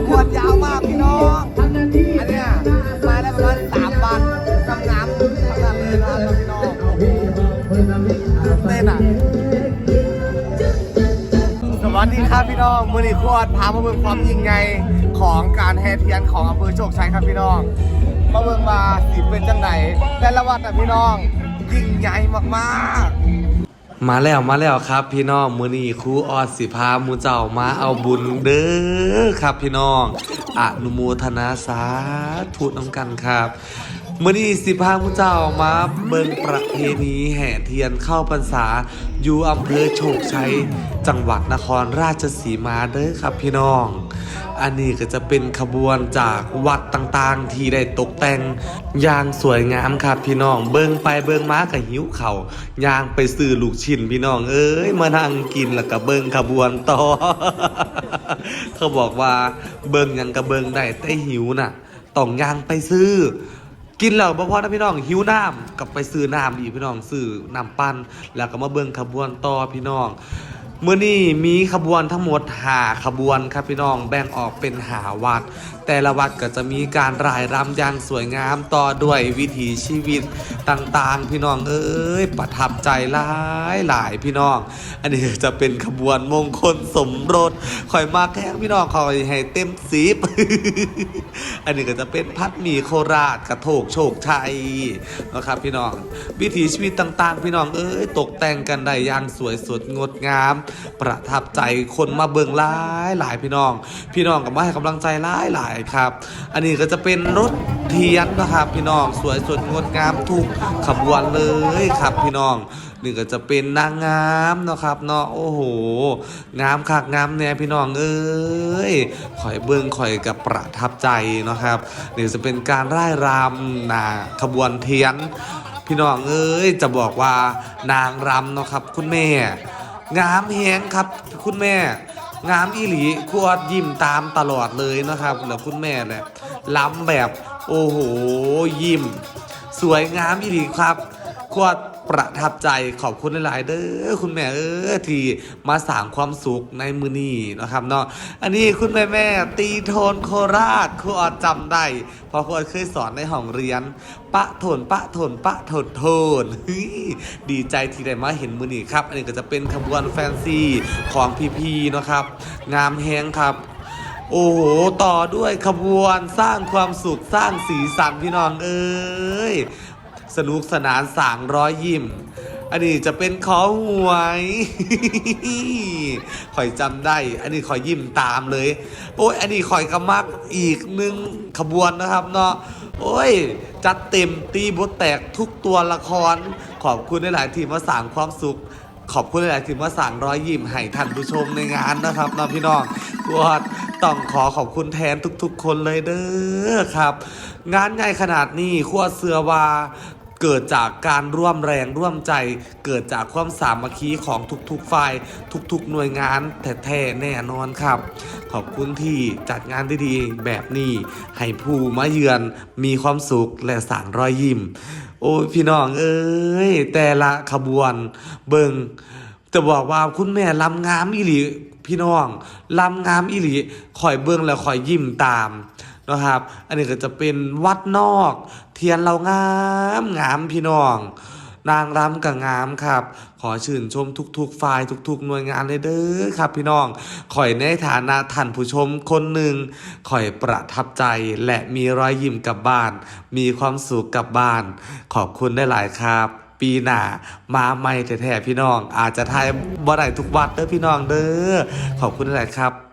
ขบวนยาวมากพี่น้องอันเนี้ยมาได้ประมาณสามวันทำน้ำทำน้ำเลยนะครับพี่น้องเต้นอะสวัสดีครับพี่น้องมือนีควดพามาเบิ่งความยิ่งใหญ่ของการแห่เทียนของอำเภอโชคชัยครับพี่น้อง มาเบิ่งมาสิเป็นจังไหนแต่ละวัดนะพี่น้องยิ่งใหญ่มากๆ มาแล้วมาแล้วครับ พี่น้องมือนี้ครูออดสิพามูเจ้ามาเอาบุญเด้อครับพี่น้องอนุโมทนาสาธุน้ำกันครับ มื่อนี้สิพาหมูเจ้ามาเบิ่งประเพณีแห่เทียนเข้าพรรษา อยู่อำเภอโชคชัย จังหวัดนครราชสีมาเด้อครับพี่น้อง อันนี้ก็จะเป็นขบวนจากวัดต่างๆ ที่ได้ตกแต่งอย่างสวยงามครับพี่น้อง เบิ่งไปเบิ่งมากับหิวเขา่าย่างไปซื้อลูกชิ้นพี่น้อง เอ้ยมานั่งกินแล้วก็เบิ่งขบวนต่อ เขาบอกว่าเบิ่งยังก็เบิ่งได้แต่หิวน่ะต้องย่างไปซื้อ กินแล้วบ่พอนะพี่น้องหิวน้ำกลับไปซื้อน้ำอีกพี่น้องซื้อน้ำปั้นแล้วก็มาเบิ่งขบวนต่อพี่น้อง มื่อนี้มีขบวนทั้งหมดหาขบวนครับพี่น้องแบ่งออกเป็นหาวัด แต่ละวัดก็จะมีการรายรำอย่างสวยงามต่อด้วยวิถีชีวิตต่างๆ พี่น้องเอ้ยประทับใจหลายหลายพี่น้อง อันนี้จะเป็นขบวนมงคลสมรสคอยมาแข่งพี่น้องคอยให้เต็มสีบอันนี้ก็จะเป็นพัดหมีโคราชกระโถกโชคชัยนะครับพี่น้อง วิถีชีวิตต่างๆ พี่น้องเอ้ยตกแต่งกันได้อย่างสวยสดงดงามประทับใจคนมาเบิ่งหลายหลายพี่น้อง พี่น้องก็มาให้กำลังใจหลายหลายครับ อันนี้ก็จะเป็นรถเทียนนะครับ พี่น้องสวยสดงดงามทุกขบวนเลยครับ พี่น้องนี่ก็จะเป็นนางงามนะครับเนาะโอ้โห งามคักงามแน่พี่น้องเอ้ยข่อยเบิ้งข่อยกับประทับใจนะครับนี่จะเป็นการร่ายรำนาขบวนเทียน พี่น้องเอ้ยจะบอกว่านางรำนะครับคุณแม่ งามแฮงครับคุณแม่ งามอีหลีครูออดยิ้มตามตลอดเลยนะครับแล้วคุณแม่เนี่ยล้ำแบบโอ้โหยิ้ม สวยงามอีหลีครับควด ประทับใจขอบคุณหลาย ๆ เด้อคุณแม่เออที่มาสร้างความสุขในมือนี้นะครับเนาะอันนี้คุณแม่แม่ตีโทนโคราชครูออดจำได้เพราะครูออดเคยสอนในห้องเรียน ปะโทนปะโทนปะโทนโทนฮดีใจที่ได้มาเห็นมือนี้ครับ อันนี้ก็จะเป็นขบวนแฟนซีของพีๆนะครับ งามแฮงครับโอ้โห ต่อด้วยขบวนสร้างความสุขสร้างสีสันพี่น้องเอ้ย สนุกสนานสางร้อยยิ้ม อันนี้จะเป็นขอหวยข่อยจำได้ อันนี้ข่อยยิ้มตามเลย โอ้ย อันนี้ข่อยกมักอีกหนึ่งขบวนนะครับเนาะโอ้ย จัดเต็มตีบทแตกทุกตัวละคร ขอบคุณหลายๆที่มาสางความสุขขอบคุณหลายๆทีมว่าสั่งร้อยยิ้มให้ท่านผู้ชมในงานนะครับน้องพี่น้องก็ต้องขอขอบคุณแทนทุกๆ คนเลยเด้อครับ งานใหญ่ขนาดนี้ขั้วเสือวา เกิดจากการร่วมแรงร่วมใจ เกิดจากความสามัคคีของทุกๆฝ่ายทุกๆ หน่วยงานแท้ๆแน่นอนครับ ขอบคุณที่จัดงานดีๆแบบนี้ ให้ผู้มาเยือนมีความสุขและสางรอยยิ้ม โอ้พี่น้องเอ้ยแต่ละขบวนเบิงจะบอกว่าคุณแม่ลำงามอีหลีพี่น้องลำงามอีหลีคอยเบิงแล้วคอยยิ้มตาม นะครับ อันนี้ก็จะเป็นวัดนอก เทียนเรางามงามพี่น้อง นางรำกับงามครับ ขอชื่นชมทุกๆฝ่ายทุก ๆ หน่วยงานเลยเด้อครับ พี่น้องข่อยในฐานะท่านผู้ชมคนหนึ่งข่อยประทับใจและมีรอยยิ้มกลับบ้าน มีความสุขกลับบ้าน ขอบคุณได้หลายครับปีหน้ามาใหม่แท้ๆพี่น้อง อาจจะทายบ่ได้ทุกวัดเด้อพี่น้องเด้อขอบคุณได้หลายครับ